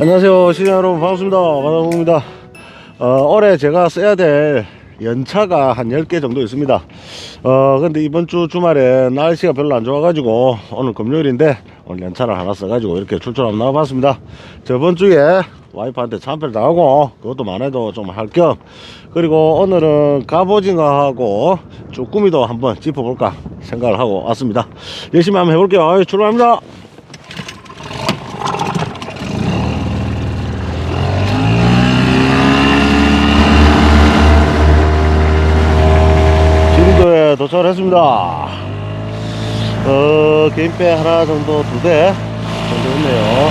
안녕하세요 시청자 여러분. 반갑습니다. 만화공입니다. 어, 올해 제가 써야 될 연차가 한 10개 정도 있습니다. 어 근데 이번 주 주말에 날씨가 별로 안 좋아 가지고 오늘 금요일인데 오늘 연차를 하나 써 가지고 이렇게 출출 한번 나와봤습니다. 저번 주에 와이프한테 참패를 당하고 그것도 만해도 좀 할 겸 그리고 오늘은 갑오징어하고 쭈꾸미도 한번 짚어볼까 생각을 하고 왔습니다. 열심히 한번 해볼게요. 출발합니다 지금 도착을 했습니다. 어, 개인배 하나 정도, 두 대 정도 있네요.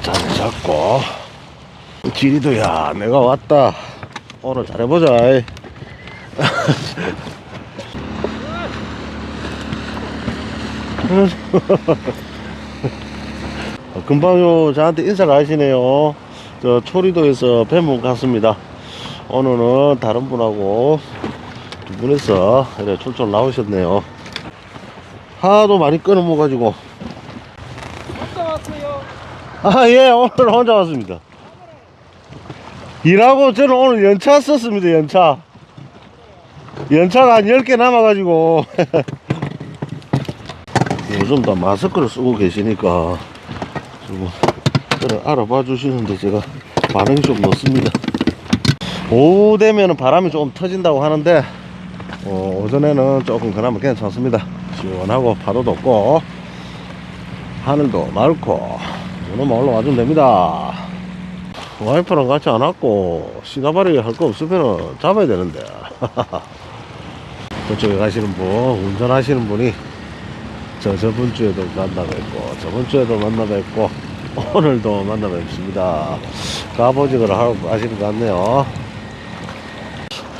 자리 잡고. 지리도야, 내가 왔다. 오늘 잘해보자. 이. 어, 금방 요 저한테 인사를 하시네요. 저 초리도에서 뱀목 갔습니다. 오늘은 다른 분하고 두 분에서 이렇게 출출 나오셨네요. 하도 많이 끊어 먹어가지고. 혼자 왔어요. 아, 예, 오늘 혼자 왔습니다. 일하고 저는 오늘 연차 썼습니다, 연차. 연차가 한 10개 남아가지고. 요즘 다 마스크를 쓰고 계시니까 좀 그래, 알아봐 주시는데 제가 반응이 좀 늦습니다. 오후 되면 바람이 조금 터진다고 하는데 어, 오전에는 조금 그나마 괜찮습니다. 시원하고 파도도 없고 하늘도 맑고 눈만 올라와주면 됩니다. 와이프랑 같이 안 왔고 시가바리 할거 없으면 잡아야 되는데 그쪽에 가시는 분 운전하시는 분이 저 저번 주에도 만나 뵙고 저번 주에도 만나 뵙고 오늘도 만나 뵙습니다. 갑오징어를 하고 가시는 것 같네요.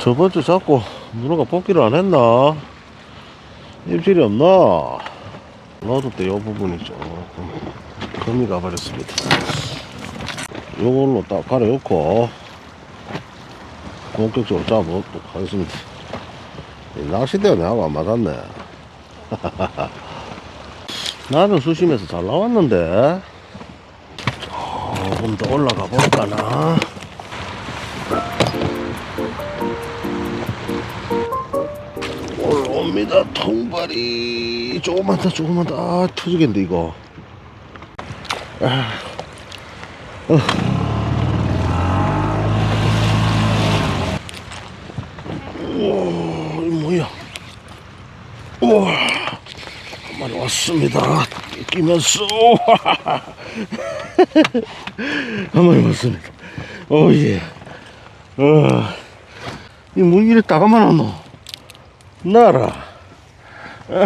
저번 주 자꾸 누나가 뽑기를 안 했나? 입질이 없나? 놔둘 때이 부분이 조금 금이 가버렸습니다. 요걸로 딱 가려놓고 본격적으로 잡아보도록 하겠습니다. 이 낚싯대가 내하고 안 맞았네. 나는 수심에서 잘 나왔는데 조금 더 올라가 볼까나. 옵니다. 통발이 조금만 더 조금만 더. 아, 터지겠는데 이거. 아, 어. 우와 이 뭐야? 우와. 한 마리 왔습니다. 끼면서. 한 마리 왔습니다. 오예. 어. 이 무기를 따가만 하노 나라. 에,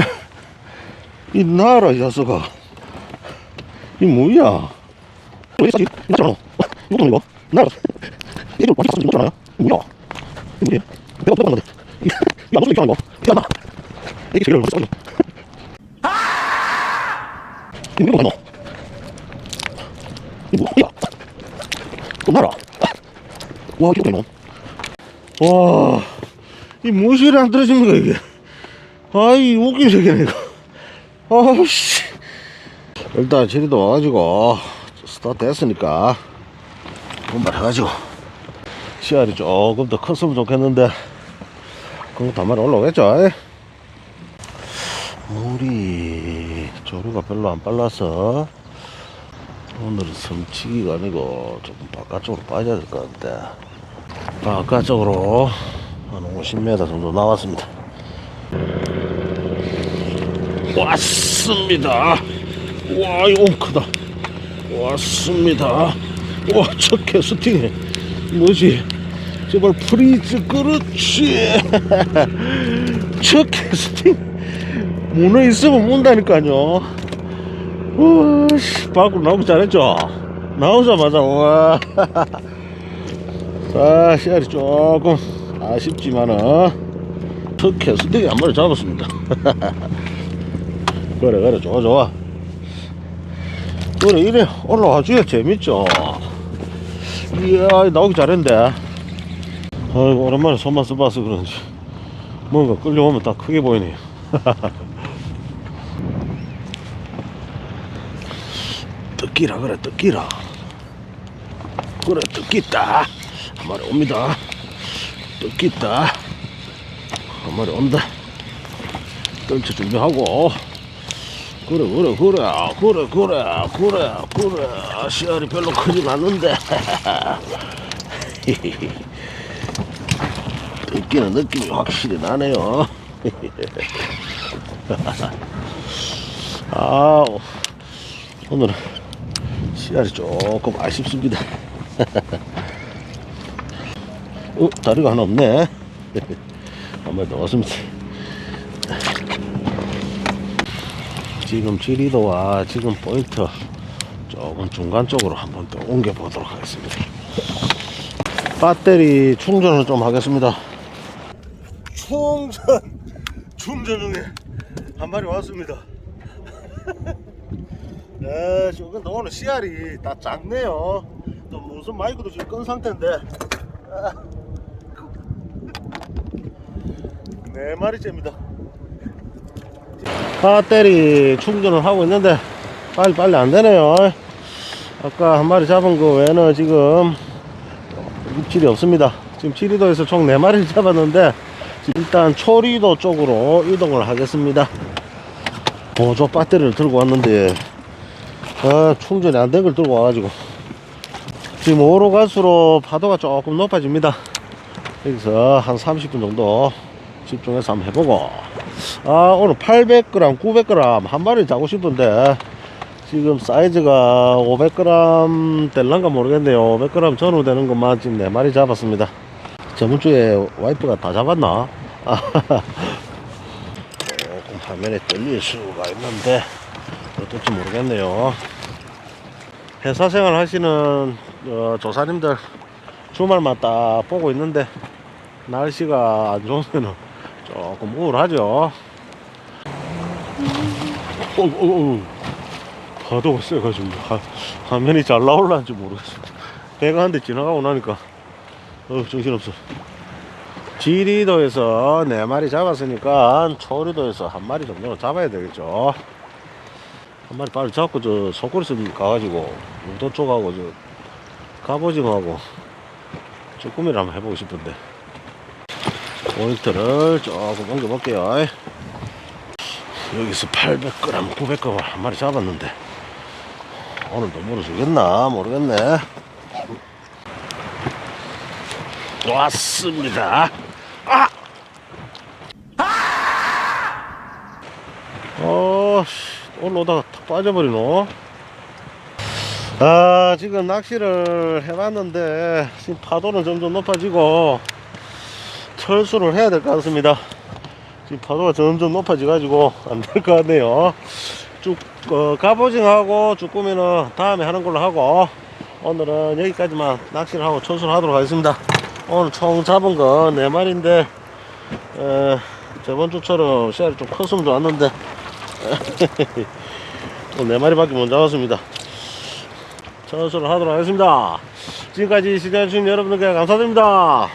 이 나라 이 녀석아. 이 뭐야? 있잖아 이거 이거? 나라. 이거 많이 싸지 있잖아요? 뭐야? 이 뭐야 배가 배가 건데. 안 무슨 있잖아 이거 이거 나. 이게 제일 싸지 이거. 뭐야? 이 뭐야? 그 나라. 와 이거 이거 와, 이 무엇이 안 떨어집니까, 이게? 아이, 웃긴 새끼네, 이거. 아씨. 일단, 제리도 와가지고, 스타트 했으니까, 분발해가지고, 씨알이 조금 더 컸으면 좋겠는데, 그거 다 말이 올라오겠죠? 에? 물이, 조류가 별로 안 빨라서, 오늘은 섬치기가 아니고, 조금 바깥쪽으로 빠져야 될 것 같은데. 바깥쪽으로 한 50m 정도 나왔습니다. 왔습니다. 와, 이거 크다. 왔습니다. 와, 첫 캐스팅에 뭐지? 제발 프리즈 그렇지. 첫 캐스팅 문어 있으면 문다니까요. 와, 씨, 밖으로 나오기 잘했죠? 나오자마자 와. 자, 씨알이 조금 아쉽지만은 특혜 스틱이 한 마리 잡았습니다. 그래, 그래, 좋아, 좋아. 그래, 이래 올라와줘야 재밌죠. 이야, 나오기 잘했는데. 아이고, 오랜만에 손만 써봐서 그런지 뭔가 끌려오면 딱 크게 보이네요. 뜯기라 그래 뜯기라 그래 뜯기다 한 마리 옵니다 뜯기다. 한 마리 온다. 던쳐 준비하고. 그래 그래 그래 그래 그래 그래 그래. 씨알이 별로 크진 않는데. 뜯기는 느낌이 확실히 나네요. 아 오늘은 씨알이 조금 아쉽습니다 어 다리가 하나 없네 한 마리 더 왔습니다 지금 지리도와 지금 포인트 조금 중간 쪽으로 한번 더 옮겨 보도록 하겠습니다. 배터리 충전을 좀 하겠습니다. 충전 충전 중에 한 마리 왔습니다. 네, 지금 오늘 씨알이 다 작네요. 또 무슨 마이크도 지금 끈 상태인데. 아. 네 마리째입니다. 배터리 충전을 하고 있는데 빨리 빨리 안 되네요. 아까 한 마리 잡은 거 외에는 지금 입질이 없습니다. 지금 지리도에서 총 4마리를 잡았는데 일단 초리도 쪽으로 이동을 하겠습니다. 보조 배터리를 들고 왔는데 아, 충전이 안 된 걸 들고 와가지고 지금 오로 갈수록 파도가 조금 높아집니다. 여기서 한 30분 정도 집중해서 한번 해보고. 아 오늘 800g 900g 한 마리 잡고 싶은데 지금 사이즈가 500g 될란가 모르겠네요. 500g 전후 되는 것만 지금 4마리 잡았습니다. 저번 주에 와이프가 다 잡았나? 아, 조금 화면에 떨릴 수가 있는데 어떨지 모르겠네요. 회사 생활 하시는 어, 조사님들 주말마다 보고 있는데 날씨가 안 좋으면 조금 우울하죠. 어. 파도가 세가지고 화, 화면이 잘 나올란지 모르겠어. 배가 한 대 지나가고 나니까 어, 정신없어. 지리도에서 네 마리 잡았으니까 초리도에서 한 마리 정도는 잡아야 되겠죠. 한 마리 빨리 잡고 저 소쿠리스 가가지고 우도 쪽하고 저 갑오징어하고 쭈꾸미를 한번 해보고 싶은데 포인트를 조금 옮겨볼게요. 여기서 800g, 900g 한 마리 잡았는데 오늘도 물어주겠나 모르겠네. 왔습니다. 아! 어, 씨, 올라오다가 탁 빠져버리노. 아, 지금 낚시를 해봤는데 지금 파도는 점점 높아지고 철수를 해야 될 것 같습니다. 지금 파도가 점점 높아져 가지고 안 될 것 같네요. 쭉 어, 갑오징하고 쭈꾸미는 다음에 하는 걸로 하고 오늘은 여기까지만 낚시를 하고 철수를 하도록 하겠습니다. 오늘 총 잡은 거 4마리인데 에, 저번 주처럼 씨알이 좀 컸으면 좋았는데 또 4마리밖에 못 잡았습니다. 철수를 하도록 하겠습니다. 지금까지 시청해주신 여러분들께 감사드립니다.